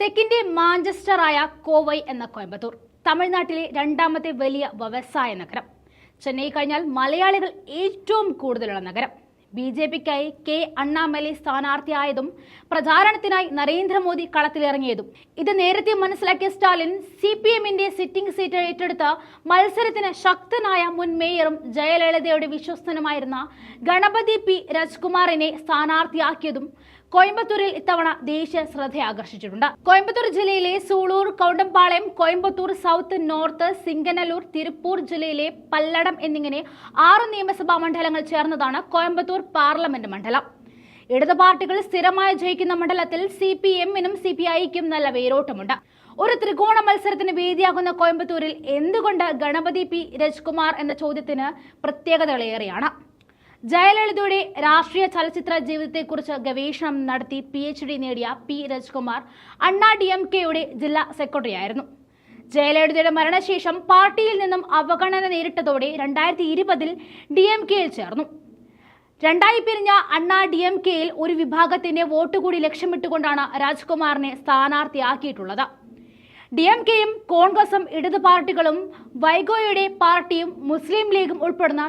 തെക്കിന്റെ മാഞ്ചസ്റ്ററായ കോവൈ എന്ന കോയമ്പത്തൂർ തമിഴ്നാട്ടിലെ രണ്ടാമത്തെ വലിയ വ്യവസായ നഗരം. ചെന്നൈ കഴിഞ്ഞാൽ മലയാളികൾ ഏറ്റവും കൂടുതലുള്ള നഗരം. ബി ജെ പിക്കായി കെ അണ്ണാമലൈ സ്ഥാനാർത്ഥിയായതും പ്രചാരണത്തിനായി നരേന്ദ്രമോദി കളത്തിലിറങ്ങിയതും. ഇത് നേരത്തെ മനസ്സിലാക്കിയ സ്റ്റാലിൻ സി പി എമ്മിന്റെ സിറ്റിംഗ് സീറ്റ് ഏറ്റെടുത്ത മത്സരത്തിന് ശക്തനായ മുൻ മേയറും ജയലളിതയുടെ വിശ്വസ്തനുമായിരുന്ന ഗണപതി പി രാജ്കുമാറിനെ സ്ഥാനാർത്ഥിയാക്കിയതും കോയമ്പത്തൂരിൽ ഇത്തവണ ദേശീയ ശ്രദ്ധ ആകർഷിച്ചിട്ടുണ്ട്. കോയമ്പത്തൂർ ജില്ലയിലെ സൂളൂർ കൗണ്ടമ്പാളയം കോയമ്പത്തൂർ സൗത്ത് നോർത്ത് സിംഗനല്ലൂർ തിരുപ്പൂർ ജില്ലയിലെ പല്ലടം എന്നിങ്ങനെ ആറ് നിയമസഭാ മണ്ഡലങ്ങൾ ചേർന്നതാണ് കോയമ്പത്തൂർ പാർലമെന്റ് മണ്ഡലം. ഇടത് പാർട്ടികൾ സ്ഥിരമായി ജയിക്കുന്ന മണ്ഡലത്തിൽ സി പി എമ്മിനും സി പി ഐക്കും നല്ല വേരോട്ടമുണ്ട്. ഒരു ത്രികോണ മത്സരത്തിന് വേദിയാകുന്ന കോയമ്പത്തൂരിൽ എന്തുകൊണ്ട് ഗണപതി പി രജ്കുമാർ എന്ന ചോദ്യത്തിന് പ്രത്യേകതകളേറെയാണ്? ജയലളിതയുടെ രാഷ്ട്രീയ ചലച്ചിത്ര ജീവിതത്തെക്കുറിച്ച് ഗവേഷണം നടത്തി പി എച്ച് ഡി നേടിയ P Rajkumar Anna D M കെയുടെ ജില്ലാ സെക്രട്ടറിയായിരുന്നു. ജയലളിതയുടെ മരണശേഷം പാർട്ടിയിൽ നിന്നും അവഗണന നേരിട്ടതോടെ രണ്ടായിരത്തി ഇരുപതിൽ ഡി എം കെയിൽ ചേർന്നു. രണ്ടായി പിരിഞ്ഞ അണ്ണാ ഡി എം കെയിൽ ഒരു വിഭാഗത്തിന്റെ വോട്ട് കൂടി ലക്ഷ്യമിട്ടുകൊണ്ടാണ് രാജ്കുമാറിനെ സ്ഥാനാർത്ഥിയാക്കിയിട്ടുള്ളത്. ഡി എം കെയും കോൺഗ്രസും ഇടതു പാർട്ടികളും വൈഗോയുടെ പാർട്ടിയും മുസ്ലിം ലീഗും ഉൾപ്പെടുന്ന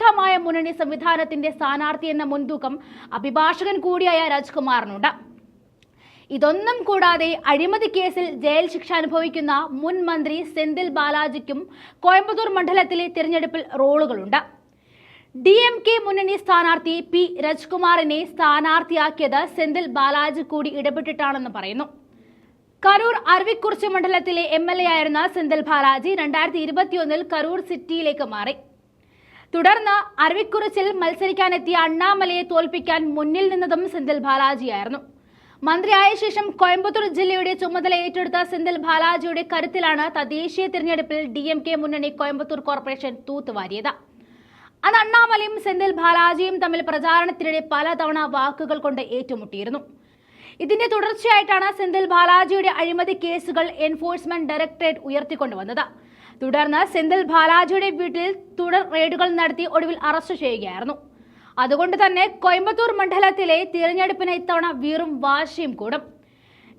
ശക്തമായ മുന്നണി സംവിധാനത്തിന്റെ സ്ഥാനാർത്ഥി എന്ന മുൻതൂക്കം അഭിഭാഷകൻ കൂടിയായ രാജ്കുമാറിനുണ്ട്. ഇതൊന്നും കൂടാതെ അഴിമതി കേസിൽ ജയിൽ ശിക്ഷ അനുഭവിക്കുന്ന മുൻ മന്ത്രി സെന്തിൽ ബാലാജിക്കും കോയമ്പത്തൂർ മണ്ഡലത്തിലെ തിരഞ്ഞെടുപ്പിൽ റോളുകളുണ്ട്. ഡി എം കെ മുന്നണി സ്ഥാനാർത്ഥി പി രജ്കുമാറിനെ സ്ഥാനാർത്ഥിയാക്കിയത് സെന്തിൽ ബാലാജി കൂടി ഇടപെട്ടിട്ടാണെന്ന് പറയുന്നു. കരൂർ അരുവിക്കുറിച്ചി മണ്ഡലത്തിലെ എം എൽ എ ആയിരുന്ന സെന്തിൽ ബാലാജി രണ്ടായിരത്തി ഇരുപത്തിയൊന്നിൽ കരൂർ സിറ്റിയിലേക്ക് മാറി. തുടർന്ന് അറിവിക്കുറിച്ചിൽ മത്സരിക്കാനെത്തിയ അണ്ണാമലയെ തോൽപ്പിക്കാൻ മുന്നിൽ നിന്നതും സെന്തിൽ ബാലാജിയായിരുന്നു. മന്ത്രിയായ ശേഷം കോയമ്പത്തൂർ ജില്ലയുടെ ചുമതല ഏറ്റെടുത്ത സെന്തിൽ ബാലാജിയുടെ കരുത്തിലാണ് തദ്ദേശീയ തിരഞ്ഞെടുപ്പിൽ ഡി എം കെ മുന്നണി കോയമ്പത്തൂർ കോർപ്പറേഷൻ തൂത്തുവാരിയത്. അന്ന് അണ്ണാമലയും സെന്തിൽ ബാലാജിയും തമ്മിൽ പ്രചാരണത്തിനിടെ പലതവണ വാക്കുകൾ കൊണ്ട് ഏറ്റുമുട്ടിയിരുന്നു. ഇതിന്റെ തുടർച്ചയായിട്ടാണ് സെന്തിൽ ബാലാജിയുടെ അഴിമതി കേസുകൾ എൻഫോഴ്സ്മെന്റ് ഡയറക്ടറേറ്റ് ഉയർത്തിക്കൊണ്ടുവന്നത്. തുടർന്ന് സെന്തിൽ ബാലാജിയുടെ വീട്ടിൽ തുടർ റെയ്ഡുകൾ നടത്തി ഒടുവിൽ അറസ്റ്റ് ചെയ്യുകയായിരുന്നു. അതുകൊണ്ട് തന്നെ കോയമ്പത്തൂർ മണ്ഡലത്തിലെ തിരഞ്ഞെടുപ്പിന് ഇത്തവണ വീറും വാശിയും കൂടും.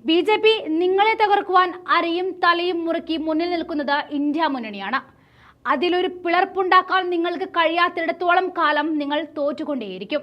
ബി ജെ പി നിങ്ങളെ തകർക്കുവാൻ അരയും തലയും മുറുക്കി മുന്നിൽ നിൽക്കുന്നത് ഇന്ത്യ മുന്നണിയാണ്. അതിലൊരു പിളർപ്പുണ്ടാക്കാൻ നിങ്ങൾക്ക് കഴിയാത്തിടത്തോളം കാലം നിങ്ങൾ തോറ്റുകൊണ്ടേയിരിക്കും.